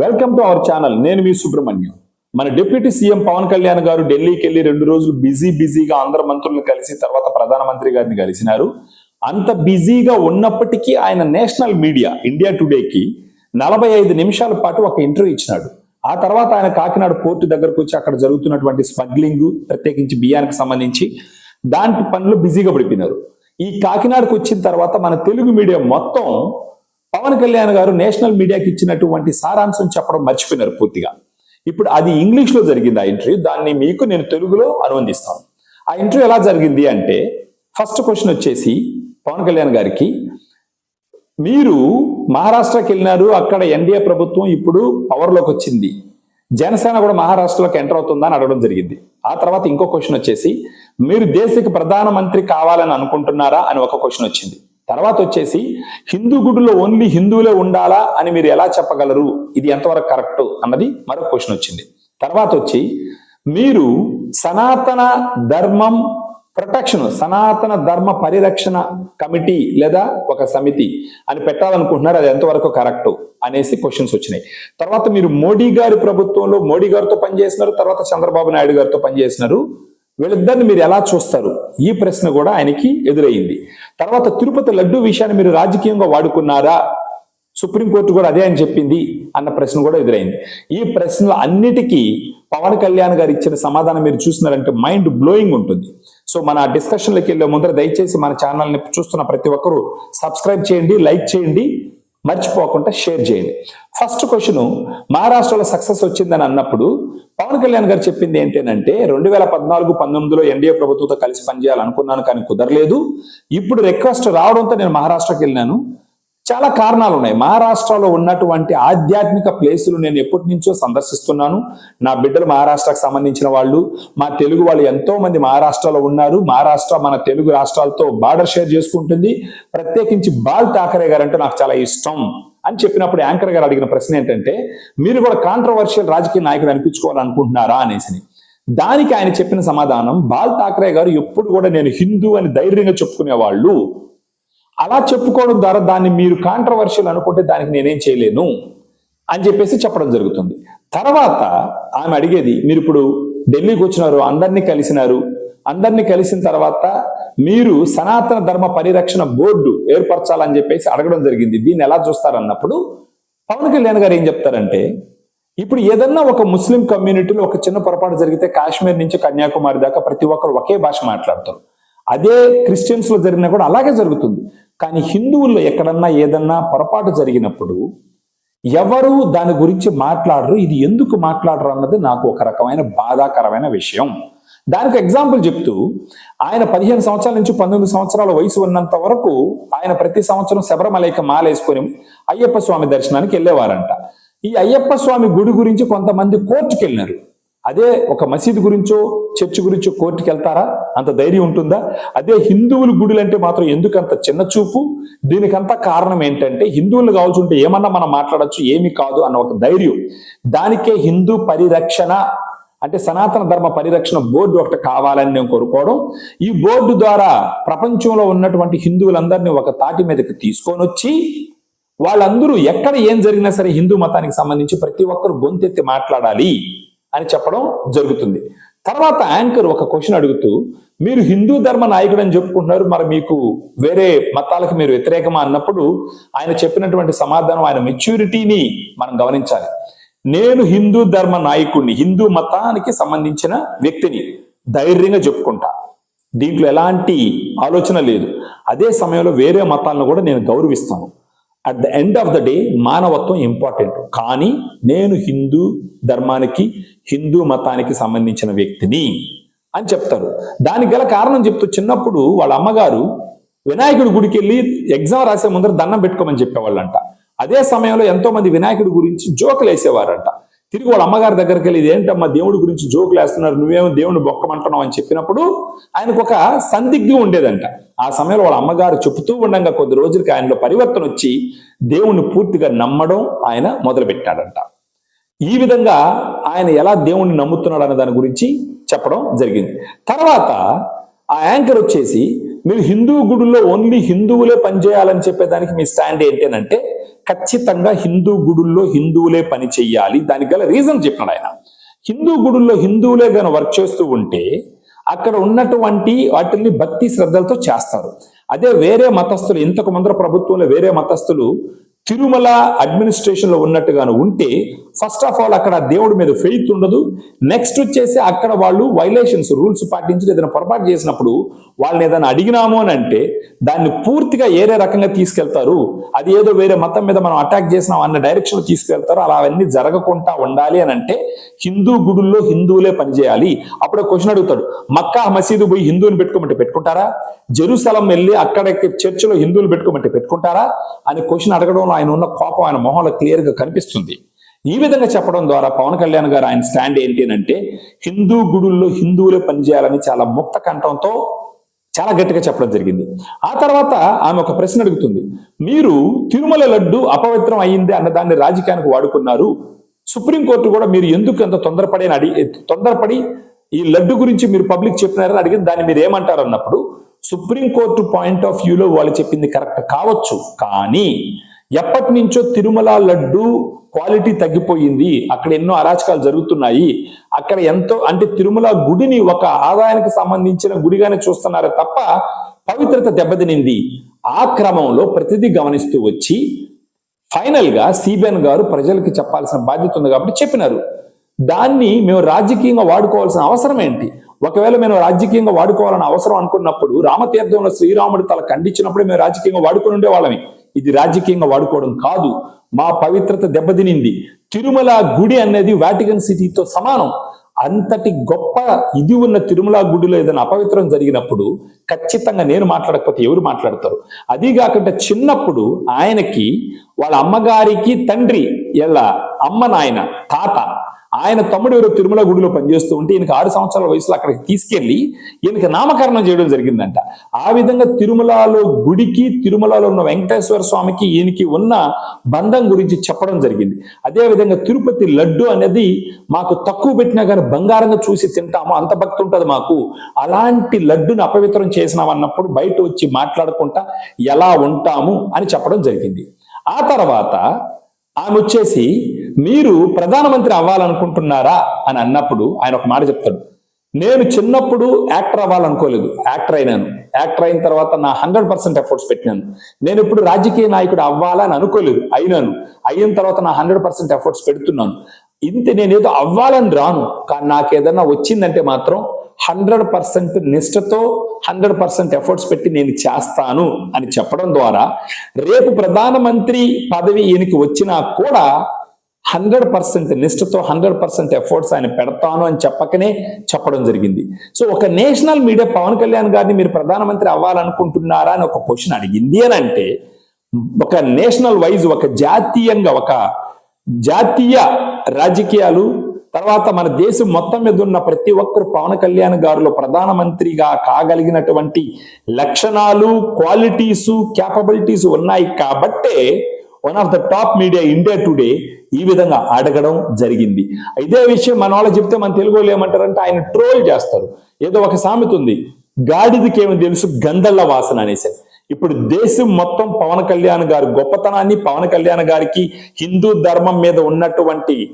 Welcome to our channel నేను మీ సుబ్రహ్మణ్యం. మన deputy CM Pawan Kalyan గారు ఢిల్లీకి వెళ్ళి రెండు రోజులు బిజీ బిజీగా ఆంధ్ర మంత్రులను కలిసి తర్వాత ప్రధానమంత్రి గారిని కలిసినారు. అంత బిజీగా ఉన్నప్పటికీ ఆయన నేషనల్ మీడియా ఇండియా టుడేకి నలభై ఐదు నిమిషాల పాటు ఒక ఇంటర్వ్యూ ఇచ్చినాడు. ఆ తర్వాత ఆయన కాకినాడ పోర్టు దగ్గరకు వచ్చి అక్కడ జరుగుతున్నటువంటి స్మగ్లింగ్ ప్రత్యేకించి బియ్యానికి సంబంధించి దాంట్ పనులు బిజీగా పడిపోయినారు. ఈ కాకినాడకు వచ్చిన తర్వాత మన తెలుగు మీడియా మొత్తం పవన్ కళ్యాణ్ గారు నేషనల్ మీడియాకి ఇచ్చినటువంటి సారాంశం చెప్పడం మర్చిపోయినారు పూర్తిగా. ఇప్పుడు అది ఇంగ్లీష్లో జరిగింది ఆ ఇంటర్వ్యూ. దాన్ని మీకు నేను తెలుగులో అనువందిస్తాను. ఆ ఇంటర్వ్యూ ఎలా జరిగింది అంటే ఫస్ట్ క్వశ్చన్ వచ్చేసి పవన్ కళ్యాణ్ గారికి మీరు మహారాష్ట్రకి వెళ్ళినారు అక్కడ ఎన్డీఏ ప్రభుత్వం ఇప్పుడు పవర్లోకి వచ్చింది. జనసేన కూడా మహారాష్ట్రలోకి ఎంటర్ అవుతుందా అని అడగడం జరిగింది. ఆ తర్వాత ఇంకో క్వశ్చన్ వచ్చేసి మీరు దేశకి ప్రధానమంత్రి కావాలని అనుకుంటున్నారా అని ఒక క్వశ్చన్ వచ్చింది. తర్వాత వచ్చేసి హిందూ గుడిలో ఓన్లీ హిందువులే ఉండాలా అని మీరు ఎలా చెప్పగలరు? ఇది ఎంతవరకు కరెక్ట్? అన్నది మరొక క్వశ్చన్ వచ్చింది. తర్వాత వచ్చి మీరు సనాతన ధర్మం ప్రొటెక్షన్ సనాతన ధర్మ పరిరక్షణ కమిటీ లేదా ఒక సమితి అని పెట్టాలనుకుంటున్నారు అది ఎంతవరకు కరెక్ట్? అనేసి క్వశ్చన్స్ వచ్చినాయి. తర్వాత మీరు మోడీ గారి ప్రభుత్వంలో మోడీ గారితో పనిచేసినారు తర్వాత చంద్రబాబు నాయుడు గారితో పనిచేసినారు. వీళ్ళిద్దరిని మీరు ఎలా చూస్తారు? ఈ ప్రశ్న కూడా ఆయనకి ఎదురయ్యింది తర్వాత తిరుపతి లడ్డు విషయాన్ని మీరు రాజకీయంగా వాడుకున్నారా? సుప్రీంకోర్టు కూడా అదే అని చెప్పింది అన్న ప్రశ్న కూడా ఎదురైంది. ఈ ప్రశ్నలు అన్నిటికీ పవన్ కళ్యాణ్ గారు ఇచ్చిన సమాధానం మీరు చూసినారంటే మైండ్ బ్లోయింగ్ ఉంటుంది. సో మన డిస్కషన్లోకి వెళ్ళే ముందర దయచేసి మన ఛానల్ని చూస్తున్న ప్రతి ఒక్కరూ సబ్స్క్రైబ్ చేయండి లైక్ చేయండి. మర్చిపోకుండా షేర్ చేయండి. ఫస్ట్ క్వశ్చన్ మహారాష్ట్రలో సక్సెస్ వచ్చిందని అన్నప్పుడు పవన్ కళ్యాణ్ గారు చెప్పింది ఏంటంటే రెండు వేల పద్నాలుగు పంతొమ్మిదిలో ఎన్డీఏ ప్రభుత్వంతో కలిసి పనిచేయాలనుకున్నాను కానీ కుదరలేదు. ఇప్పుడు రిక్వెస్ట్ రావడంతో నేను మహారాష్ట్రకి వెళ్ళినాను. చాలా కారణాలు ఉన్నాయి మహారాష్ట్రలో ఉన్నటువంటి ఆధ్యాత్మిక ప్లేసులు నేను ఎప్పటి నుంచో సందర్శిస్తున్నాను. నా బిడ్డలు మహారాష్ట్రకు సంబంధించిన వాళ్ళు మా తెలుగు వాళ్ళు ఎంతో మంది మహారాష్ట్రలో ఉన్నారు. మహారాష్ట్ర మన తెలుగు రాష్ట్రాలతో బార్డర్ షేర్ చేసుకుంటుంది. ప్రత్యేకించి బాల్ ఠాకరే గారు అంటే నాకు చాలా ఇష్టం అని చెప్పినప్పుడు యాంకర్ గారు అడిగిన ప్రశ్న ఏంటంటే మీరు కూడా కాంట్రవర్షియల్ రాజకీయ నాయకుడు అనిపించుకోవాలనుకుంటున్నారా అనేసి దానికి ఆయన చెప్పిన సమాధానం బాల్ ఠాకరే గారు ఎప్పుడు కూడా నేను హిందూ అని ధైర్యంగా చెప్పుకునేవాళ్ళు. అలా చెప్పుకోవడం ద్వారా దాన్ని మీరు కాంట్రవర్షియల్ అనుకుంటే దానికి నేనేం చేయలేను అని చెప్పేసి చెప్పడం జరుగుతుంది. తర్వాత ఆమె అడిగేది మీరు ఇప్పుడు ఢిల్లీకి వచ్చినారు అందరినీ కలిసినారు. అందరినీ కలిసిన తర్వాత మీరు సనాతన ధర్మ పరిరక్షణ బోర్డు ఏర్పరచాలని చెప్పేసి అడగడం జరిగింది. దీన్ని ఎలా చూస్తారన్నప్పుడు పవన్ కళ్యాణ్ గారు ఏం చెప్తారంటే ఇప్పుడు ఏదన్నా ఒక ముస్లిం కమ్యూనిటీలో ఒక చిన్న పొరపాటు జరిగితే కాశ్మీర్ నుంచి కన్యాకుమారి దాకా ప్రతి ఒక్కరు ఒకే భాష మాట్లాడతారు. అదే క్రిస్టియన్స్లో జరిగినా కూడా అలాగే జరుగుతుంది. కానీ హిందువుల్లో ఎక్కడన్నా ఏదన్నా పొరపాటు జరిగినప్పుడు ఎవరు దాని గురించి మాట్లాడరు ఇది ఎందుకు మాట్లాడరు అన్నది నాకు ఒక రకమైన బాధాకరమైన విషయం. దానికి ఎగ్జాంపుల్ చెప్తూ ఆయన పదిహేను సంవత్సరాల నుంచి పంతొమ్మిది సంవత్సరాల వయసు ఉన్నంత వరకు ఆయన ప్రతి సంవత్సరం శబరిమలైకి మాలేసుకొని అయ్యప్ప స్వామి దర్శనానికి వెళ్ళేవారంట. ఈ అయ్యప్ప స్వామి గుడి గురించి కొంతమంది కోర్టుకెళ్ళినారు. అదే ఒక మసీదు గురించో చర్చ్ గురించో కోర్టుకి వెళ్తారా అంత ధైర్యం ఉంటుందా? అదే హిందువులు గుడులు అంటే మాత్రం ఎందుకంత చిన్న చూపు? దీనికంత కారణం ఏంటంటే హిందువులు కావాల్సి ఉంటే ఏమన్నా మనం మాట్లాడచ్చు ఏమి కాదు అన్న ఒక ధైర్యం. దానికే హిందూ పరిరక్షణ అంటే సనాతన ధర్మ పరిరక్షణ బోర్డు ఒకటి కావాలని నేను కోరుకోవడం. ఈ బోర్డు ద్వారా ప్రపంచంలో ఉన్నటువంటి హిందువులందరినీ ఒక తాటి మీదకి తీసుకొని వచ్చి వాళ్ళందరూ ఎక్కడ ఏం జరిగినా సరే హిందూ మతానికి సంబంధించి ప్రతి ఒక్కరు గొంతెత్తి మాట్లాడాలి అని చెప్పడం జరుగుతుంది. తర్వాత యాంకర్ ఒక క్వశ్చన్ అడుగుతూ మీరు హిందూ ధర్మ నాయకుడు అని చెప్పుకుంటున్నారు మరి మీకు వేరే మతాలకు మీరు వ్యతిరేకమా అన్నప్పుడు ఆయన చెప్పినటువంటి సమాధానం ఆయన మెచ్యూరిటీని మనం గమనించాలి. నేను హిందూ ధర్మ నాయకుడిని హిందూ మతానికి సంబంధించిన వ్యక్తిని ధైర్యంగా చెప్పుకుంటా. దీంట్లో ఎలాంటి ఆలోచన లేదు. అదే సమయంలో వేరే మతాలను కూడా నేను గౌరవిస్తాను. At the end of the day మానవత్వం ఇంపార్టెంట్ కానీ నేను హిందూ ధర్మానికి హిందూ మతానికి సంబంధించిన వ్యక్తిని అని చెప్తారు. దానికి గల కారణం చెప్తూ చిన్నప్పుడు వాళ్ళ అమ్మగారు వినాయకుడి గుడికి వెళ్ళి ఎగ్జామ్ రాసే ముందర దండం పెట్టుకోమని చెప్పేవాళ్ళంట. అదే సమయంలో ఎంతో మంది వినాయకుడి గురించి జోకులు వేసేవారంట తిరిగి వాళ్ళ అమ్మగారి దగ్గరికి వెళ్ళి ఇదేంటమ్మా దేవుడి గురించి జోకులు వేస్తున్నారు నువ్వేమో దేవుని బొక్కమంటున్నావు అని చెప్పినప్పుడు ఆయనకు ఒక సందిగ్ధం ఉండేదంట. ఆ సమయంలో వాళ్ళ అమ్మగారు చెబుతూ ఉండగా కొద్ది రోజులకి ఆయనలో పరివర్తన వచ్చి దేవుణ్ణి పూర్తిగా నమ్మడం ఆయన మొదలుపెట్టాడంట. ఈ విధంగా ఆయన ఎలా దేవుణ్ణి నమ్ముతున్నాడు అనే దాని గురించి చెప్పడం జరిగింది. తర్వాత ఆ యాంకర్ వచ్చేసి మీరు హిందూ గుడుల్లో ఓన్లీ హిందువులే పనిచేయాలని చెప్పేదానికి మీ స్టాండ్ ఏంటంటే ఖచ్చితంగా హిందూ గుడుల్లో హిందువులే పని చెయ్యాలి. దానికి గల రీజన్ చెప్పినాడు ఆయన. హిందూ గుడుల్లో హిందువులే గాని వర్క్ చేస్తూ ఉంటే అక్కడ ఉన్నటువంటి వాటిని భక్తి శ్రద్ధలతో చేస్తారు. అదే వేరే మతస్థులు ఇంతకు ముందర ప్రభుత్వంలో వేరే మతస్థులు తిరుమల అడ్మినిస్ట్రేషన్లో ఉన్నట్టుగాను ఉంటే ఫస్ట్ ఆఫ్ ఆల్ అక్కడ దేవుడి మీద ఫెయిత్ ఉండదు. నెక్స్ట్ వచ్చేసి అక్కడ వాళ్ళు వైలేషన్స్ రూల్స్ పాటించి ఏదైనా పొరపాటు చేసినప్పుడు వాళ్ళని ఏదైనా అడిగినాము అని అంటే దాన్ని పూర్తిగా ఏరే రకంగా తీసుకెళ్తారు? అది ఏదో వేరే మతం మీద మనం అటాక్ చేసినాం అన్న డైరెక్షన్ తీసుకెళ్తారు. అలా అవన్నీ జరగకుండా ఉండాలి అని అంటే హిందూ గుడుల్లో హిందువులే పనిచేయాలి. అప్పుడు క్వశ్చన్ అడుగుతాడు మక్కా మసీదు పోయి హిందువుని పెట్టుకోమంటే పెట్టుకుంటారా? జెరూసలం వెళ్ళి అక్కడ చర్చిలో హిందువులు పెట్టుకోమంటే పెట్టుకుంటారా? అని క్వశ్చన్ అడగడంలో ఆయన ఉన్న కోపం ఆయన మొహంలో క్లియర్గా కనిపిస్తుంది. ఈ విధంగా చెప్పడం ద్వారా పవన్ కళ్యాణ్ గారు ఆయన స్టాండ్ ఏంటి అని అంటే హిందూ గుడుల్లో హిందువులే పనిచేయాలని చాలా ముక్త కంఠంతో చాలా గట్టిగా చెప్పడం జరిగింది. ఆ తర్వాత ఆమె ఒక ప్రశ్న అడుగుతుంది. మీరు తిరుమల లడ్డు అపవిత్రం అయింది అన్న దాన్ని రాజకీయానికి వాడుకున్నారు. సుప్రీంకోర్టు కూడా మీరు ఎందుకు అంత తొందరపడి అని అడిగి తొందరపడి ఈ లడ్డు గురించి మీరు పబ్లిక్ చెప్పినారని అడిగింది దాన్ని మీరు ఏమంటారు అన్నప్పుడు సుప్రీంకోర్టు పాయింట్ ఆఫ్ వ్యూలో వాళ్ళు చెప్పింది కరెక్ట్ కావచ్చు. కానీ ఎప్పటి నుంచో తిరుమల లడ్డు క్వాలిటీ తగ్గిపోయింది. అక్కడ ఎన్నో అరాచకాలు జరుగుతున్నాయి. అక్కడ ఎంతో అంటే తిరుమల గుడిని ఒక ఆదాయానికి సంబంధించిన గుడిగానే చూస్తున్నారు తప్ప పవిత్రత దెబ్బతినింది. ఆ క్రమంలో ప్రతిదీ గమనిస్తూ వచ్చి ఫైనల్గా సిబిఎన్ గారు ప్రజలకి చెప్పాల్సిన బాధ్యత ఉంది కాబట్టి చెప్పినారు. దాన్ని మేము రాజకీయంగా వాడుకోవాల్సిన అవసరం ఏంటి? ఒకవేళ మేము రాజకీయంగా వాడుకోవాలని అవసరం అనుకున్నప్పుడు రామతీర్థంలో శ్రీరాముడు తల ఖండించినప్పుడు మేము రాజకీయంగా వాడుకుని ఉండేవాళ్ళమి. ఇది రాజకీయంగా వాడుకోవడం కాదు. మా పవిత్రత దెబ్బతినింది. తిరుమల గుడి అనేది వాటికన్ సిటీతో సమానం. అంతటి గొప్ప ఇది ఉన్న తిరుమల గుడిలో ఏదైనా అపవిత్రం జరిగినప్పుడు ఖచ్చితంగా నేను మాట్లాడకపోతే ఎవరు మాట్లాడతారు? అది కాకుండా చిన్నప్పుడు ఆయనకి వాళ్ళ అమ్మగారికి తండ్రి ఎలా అమ్మ నాయన తాత ఆయన తమ్ముడు ఎవరో తిరుమల గుడిలో పనిచేస్తూ ఉంటే ఈయనకి ఆరు సంవత్సరాల వయసులో అక్కడికి తీసుకెళ్ళి ఈయనకి నామకరణం చేయడం జరిగిందంట. ఆ విధంగా తిరుమలలో గుడికి తిరుమలలో ఉన్న వెంకటేశ్వర స్వామికి ఈయనకి ఉన్న బంధం గురించి చెప్పడం జరిగింది. అదే విధంగా తిరుపతి లడ్డు అనేది మాకు తక్కువ పెట్టినా కానీ బంగారంగా చూసి తింటాము అంత భక్తి ఉంటుంది మాకు. అలాంటి లడ్డుని అపవిత్రం చేసినామన్నప్పుడు బయట వచ్చి మాట్లాడుకుంటా ఎలా ఉంటాము అని చెప్పడం జరిగింది. ఆ తర్వాత ఆమె వచ్చేసి మీరు ప్రధానమంత్రి అవ్వాలనుకుంటున్నారా? అని అన్నప్పుడు ఆయన ఒక మాట చెప్తాడు. నేను చిన్నప్పుడు యాక్టర్ అవ్వాలనుకోలేదు. యాక్టర్ అయినాను. యాక్టర్ అయిన తర్వాత నా హండ్రెడ్ పర్సెంట్ ఎఫర్ట్స్ పెట్టినాను. నేను ఇప్పుడు రాజకీయ నాయకుడు అవ్వాలని అనుకోలేదు. అయినాను. అయిన తర్వాత నా హండ్రెడ్ పర్సెంట్ ఎఫర్ట్స్ పెడుతున్నాను. ఇంత నేను ఏదో అవ్వాలని రాను. కానీ నాకు ఏదన్నా వచ్చిందంటే మాత్రం హండ్రెడ్ పర్సెంట్ నిష్ఠతో హండ్రెడ్ పర్సెంట్ ఎఫర్ట్స్ పెట్టి నేను చేస్తాను అని చెప్పడం ద్వారా రేపు ప్రధానమంత్రి పదవి ఈయనకి వచ్చినా కూడా హండ్రెడ్ పర్సెంట్ నిష్ఠతో హండ్రెడ్ పర్సెంట్ ఎఫర్ట్స్ ఆయన పెడతాను అని చెప్పకనే చెప్పడం జరిగింది. సో ఒక నేషనల్ మీడియా పవన్ కళ్యాణ్ గారిని మీరు ప్రధానమంత్రి అవ్వాలనుకుంటున్నారా అని ఒక క్వశ్చన్ అడిగింది అని అంటే ఒక నేషనల్ వైజ్ ఒక జాతీయంగా ఒక జాతీయ రాజకీయాలు తర్వాత మన దేశం మొత్తం మీద ఉన్న ప్రతి ఒక్కరు పవన్ కళ్యాణ్ గారిలో ప్రధానమంత్రిగా కాగలిగినటువంటి లక్షణాలు క్వాలిటీస్ క్యాపబిలిటీస్ ఉన్నాయి కాబట్టే one of the top media India Today ఈ విధంగా అడగడం జరిగింది. ఇదే విషయం మన వాళ్ళు చెప్తే మన తెలుగు వాళ్ళు ఏమంటారంటే ఆయన ట్రోల్ చేస్తారు. ఏదో ఒక సామెత ఉంది. గాడిదకి తెలుసు? గంధళ్ళ వాసన అనేసి. ఇప్పుడు దేశం మొత్తం పవన్ కళ్యాణ్ గారి గొప్పతనాన్ని పవన్ కళ్యాణ్ గారికి హిందూ ధర్మం మీద ఉన్నటువంటి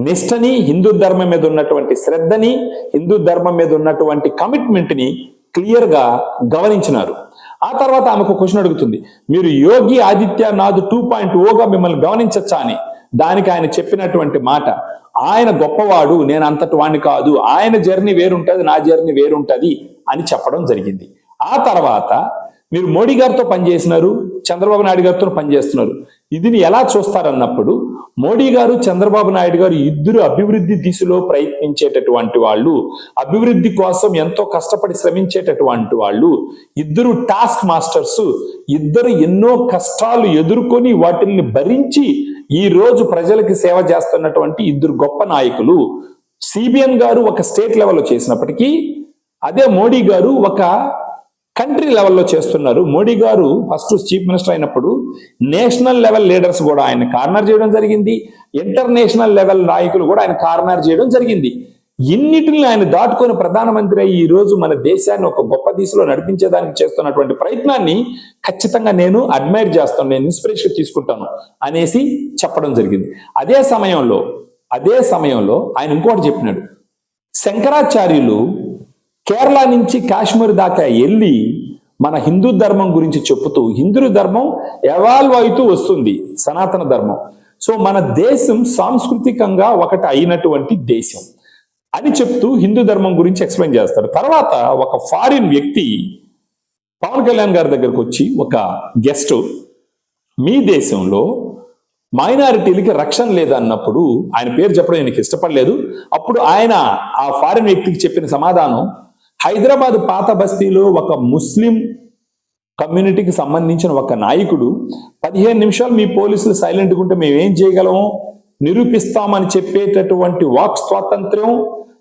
నిష్టని హిందూ ధర్మం మీద ఉన్నటువంటి శ్రద్ధని హిందూ ధర్మం మీద ఉన్నటువంటి కమిట్మెంట్ని క్లియర్గా గమనించినారు. ఆ తర్వాత ఆమెకు క్వశ్చన్ అడుగుతుంది. మీరు యోగి ఆదిత్యనాథ్ టూ పాయింట్ ఓగా మిమ్మల్ని గమనించచ్చా అని? దానికి ఆయన చెప్పినటువంటి మాట ఆయన గొప్పవాడు నేను అంతటి వాడిని కాదు. ఆయన జర్నీ వేరుంటది నా జర్నీ వేరుంటది అని చెప్పడం జరిగింది. ఆ తర్వాత మీరు మోడీ గారితో పనిచేసినారు చంద్రబాబు నాయుడు గారితో పనిచేస్తున్నారు. ఇదిని ఎలా చూస్తారన్నప్పుడు మోడీ గారు చంద్రబాబు నాయుడు గారు ఇద్దరు అభివృద్ధి దిశలో ప్రయత్నించేటటువంటి వాళ్ళు అభివృద్ధి కోసం ఎంతో కష్టపడి శ్రమించేటటువంటి వాళ్ళు ఇద్దరు టాస్క్ మాస్టర్స్ ఇద్దరు ఎన్నో కష్టాలు ఎదుర్కొని వాటిని భరించి ఈ రోజు ప్రజలకి సేవ చేస్తున్నటువంటి ఇద్దరు గొప్ప నాయకులు. సిబిఎన్ గారు ఒక స్టేట్ లెవెల్లో చేసినప్పటికీ అదే మోడీ గారు ఒక కంట్రీ లెవెల్లో చేస్తున్నారు. మోడీ గారు ఫస్ట్ చీఫ్ మినిస్టర్ అయినప్పుడు నేషనల్ లెవెల్ లీడర్స్ కూడా ఆయన కార్నర్ చేయడం జరిగింది. ఇంటర్నేషనల్ లెవెల్ నాయకులు కూడా ఆయన కార్నర్ చేయడం జరిగింది. ఇన్నిటిని ఆయన దాటుకొని ప్రధానమంత్రి అయ్యి ఈ రోజు మన దేశాన్ని ఒక గొప్ప దిశలో నడిపించేదానికి చేస్తున్నటువంటి ప్రయత్నాన్ని ఖచ్చితంగా నేను అడ్మైర్ చేస్తాను నేను ఇన్స్పిరేషన్ తీసుకుంటాను అనేసి చెప్పడం జరిగింది. అదే సమయంలో అదే సమయంలో ఆయన ఇంకోటి చెప్పినాడు. శంకరాచార్యులు కేరళ నుంచి కాశ్మీర్ దాకా వెళ్ళి మన హిందూ ధర్మం గురించి చెప్పుతూ హిందూ ధర్మం ఎవాల్వ్ అవుతూ వస్తుంది సనాతన ధర్మం. సో మన దేశం సాంస్కృతికంగా ఒకటి అయినటువంటి దేశం అని చెప్తూ హిందూ ధర్మం గురించి ఎక్స్ప్లెయిన్ చేస్తారు. తర్వాత ఒక ఫారిన్ వ్యక్తి పవన్ కళ్యాణ్ గారి దగ్గరకు వచ్చి ఒక గెస్ట్ మీ దేశంలో మైనారిటీలకి రక్షణ లేదన్నప్పుడు ఆయన పేరు చెప్పడం ఆయనకి ఇష్టపడలేదు. అప్పుడు ఆయన ఆ ఫారిన్ వ్యక్తికి చెప్పిన సమాధానం హైదరాబాద్ పాత బస్తీలో ఒక ముస్లిం కమ్యూనిటీకి సంబంధించిన ఒక నాయకుడు పదిహేను నిమిషాలు మీ పోలీసులు సైలెంట్గా ఉంటే మేము ఏం చేయగలము? నిరూపిస్తామని చెప్పేటటువంటి వాక్ స్వాతంత్ర్యం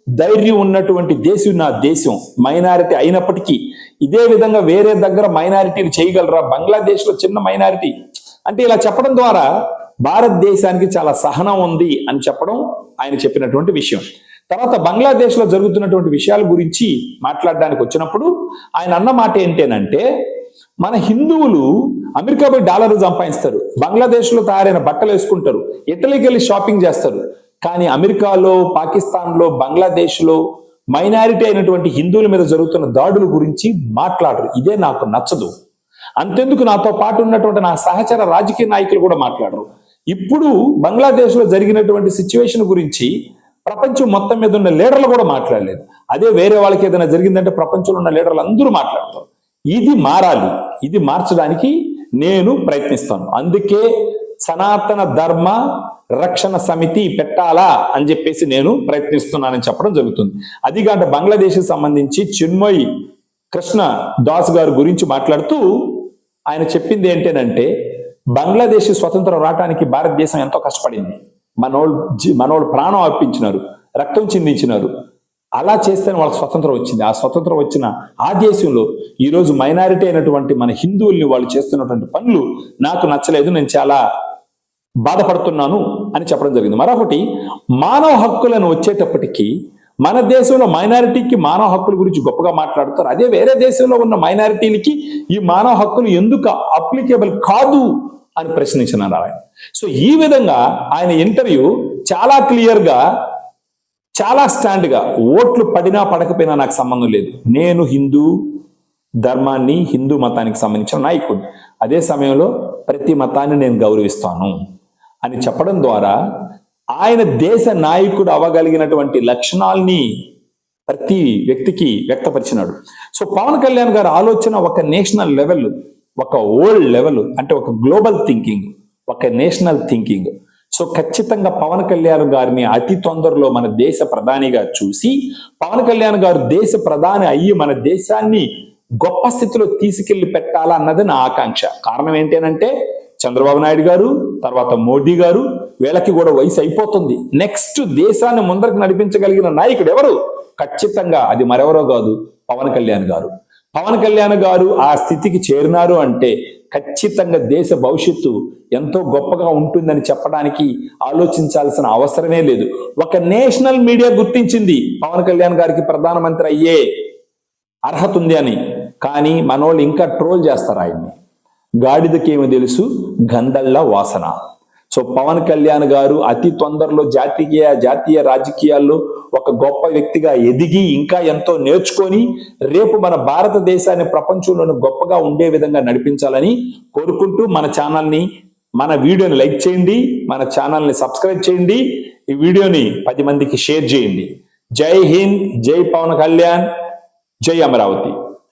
ధైర్యం ఉన్నటువంటి దేశం నా దేశం మైనారిటీ అయినప్పటికీ. ఇదే విధంగా వేరే దగ్గర మైనారిటీలు చేయగలరా? బంగ్లాదేశ్లో చిన్న మైనారిటీ. అంటే ఇలా చెప్పడం ద్వారా భారతదేశానికి చాలా సహనం ఉంది అని చెప్పడం ఆయన చెప్పినటువంటి విషయం. తర్వాత బంగ్లాదేశ్లో జరుగుతున్నటువంటి విషయాల గురించి మాట్లాడడానికి వచ్చినప్పుడు ఆయన అన్న మాట ఏంటేనంటే మన హిందువులు అమెరికా పోయి డాలర్ సంపాదిస్తారు బంగ్లాదేశ్లో తయారైన బట్టలు వేసుకుంటారు ఇటలీకి వెళ్ళి షాపింగ్ చేస్తారు. కానీ అమెరికాలో పాకిస్తాన్లో బంగ్లాదేశ్లో మైనారిటీ అయినటువంటి హిందువుల మీద జరుగుతున్న దాడుల గురించి మాట్లాడరు. ఇదే నాకు నచ్చదు. అంతెందుకు నాతో పాటు ఉన్నటువంటి నా సహచర రాజకీయ నాయకులు కూడా మాట్లాడరు. ఇప్పుడు బంగ్లాదేశ్లో జరిగినటువంటి సిచ్యువేషన్ గురించి ప్రపంచం మొత్తం మీద ఉన్న లీడర్లు కూడా మాట్లాడలేదు. అదే వేరే వాళ్ళకి ఏదైనా జరిగిందంటే ప్రపంచంలో ఉన్న లీడర్లు అందరూ మాట్లాడతారు. ఇది మారాలి. ఇది మార్చడానికి నేను ప్రయత్నిస్తాను. అందుకే సనాతన ధర్మ రక్షణ సమితి పెట్టాలా అని చెప్పేసి నేను ప్రయత్నిస్తున్నానని చెప్పడం జరుగుతుంది. అది కాక బంగ్లాదేశ్కి సంబంధించి చిన్మయ్ కృష్ణ దాస్ గారి గురించి మాట్లాడుతూ ఆయన చెప్పింది ఏంటంటే బంగ్లాదేశ్ స్వతంత్రం రావడానికి భారతదేశం ఎంతో కష్టపడింది. మనోళ్ళు మనోళ్ళు ప్రాణం అర్పించినారు రక్తం చిందించినారు. అలా చేస్తేనే వాళ్ళకి స్వతంత్రం వచ్చింది. ఆ స్వతంత్రం వచ్చిన ఆ దేశంలో ఈరోజు మైనారిటీ అయినటువంటి మన హిందువుల్ని వాళ్ళు చేస్తున్నటువంటి పనులు నాకు నచ్చలేదు నేను చాలా బాధపడుతున్నాను అని చెప్పడం జరిగింది. మరొకటి మానవ హక్కులను వచ్చేటప్పటికీ మన దేశంలో మైనారిటీకి మానవ హక్కుల గురించి గొప్పగా మాట్లాడుతారు. అదే వేరే దేశంలో ఉన్న మైనారిటీలకి ఈ మానవ హక్కులు ఎందుకు అప్లికేబుల్ కాదు అని ప్రశ్నించినారు ఆయన. సో ఈ విధంగా ఆయన ఇంటర్వ్యూ చాలా క్లియర్గా చాలా స్టాండ్గా ఓట్లు పడినా పడకపోయినా నాకు సంబంధం లేదు. నేను హిందూ ధర్మాన్ని హిందూ మతానికి సంబంధించిన నాయకుడు. అదే సమయంలో ప్రతి మతాన్ని నేను గౌరవిస్తాను అని చెప్పడం ద్వారా ఆయన దేశ నాయకుడు అవ్వగలిగినటువంటి లక్షణాల్ని ప్రతి వ్యక్తికి వ్యక్తపరిచినాడు. సో పవన్ కళ్యాణ్ గారి ఆలోచన ఒక నేషనల్ లెవెల్. ఒక ఓల్డ్ లెవెల్ అంటే ఒక గ్లోబల్ థింకింగ్ ఒక నేషనల్ థింకింగ్ సో ఖచ్చితంగా పవన్ కళ్యాణ్ గారిని అతి తొందరలో మన దేశ ప్రధానిగా చూసి పవన్ కళ్యాణ్ గారు దేశ ప్రధాని అయ్యి మన దేశాన్ని గొప్ప స్థితిలో తీసుకెళ్ళి పెట్టాలా అన్నది నా ఆకాంక్ష. కారణం ఏంటంటే చంద్రబాబు నాయుడు గారు తర్వాత మోడీ గారు వీళ్ళకి కూడా వయసు అయిపోతుంది. నెక్స్ట్ దేశాన్ని ముందరకు నడిపించగలిగిన నాయకుడు ఎవరు? ఖచ్చితంగా అది మరెవరో కాదు పవన్ కళ్యాణ్ గారు. పవన్ కళ్యాణ్ గారు ఆ స్థితికి చేరినారు అంటే ఖచ్చితంగా దేశ భవిష్యత్తు ఎంతో గొప్పగా ఉంటుందని చెప్పడానికి ఆలోచించాల్సిన అవసరమే లేదు. ఒక నేషనల్ మీడియా గుర్తించింది పవన్ కళ్యాణ్ గారికి ప్రధానమంత్రి అయ్యే అర్హత ఉంది అని. కానీ మనోళ్ళు ఇంకా ట్రోల్ చేస్తారు ఆయన్ని. గాడిదకేమి తెలుసు గంధళ్ళ వాసన. సో పవన్ కళ్యాణ్ గారు అతి తొందరలో జాతీయ జాతీయ రాజకీయాల్లో ఒక గొప్ప వ్యక్తిగా ఎదిగి ఇంకా ఎంతో నేర్చుకొని రేపు మన భారతదేశాన్ని ప్రపంచంలోని గొప్పగా ఉండే విధంగా నడిపించాలని కోరుకుంటూ మన ఛానల్ని మన వీడియోని లైక్ చేయండి మన ఛానల్ని సబ్స్క్రైబ్ చేయండి ఈ వీడియోని పది మందికి షేర్ చేయండి. జై హింద్ జై పవన్ కళ్యాణ్ జై అమరావతి.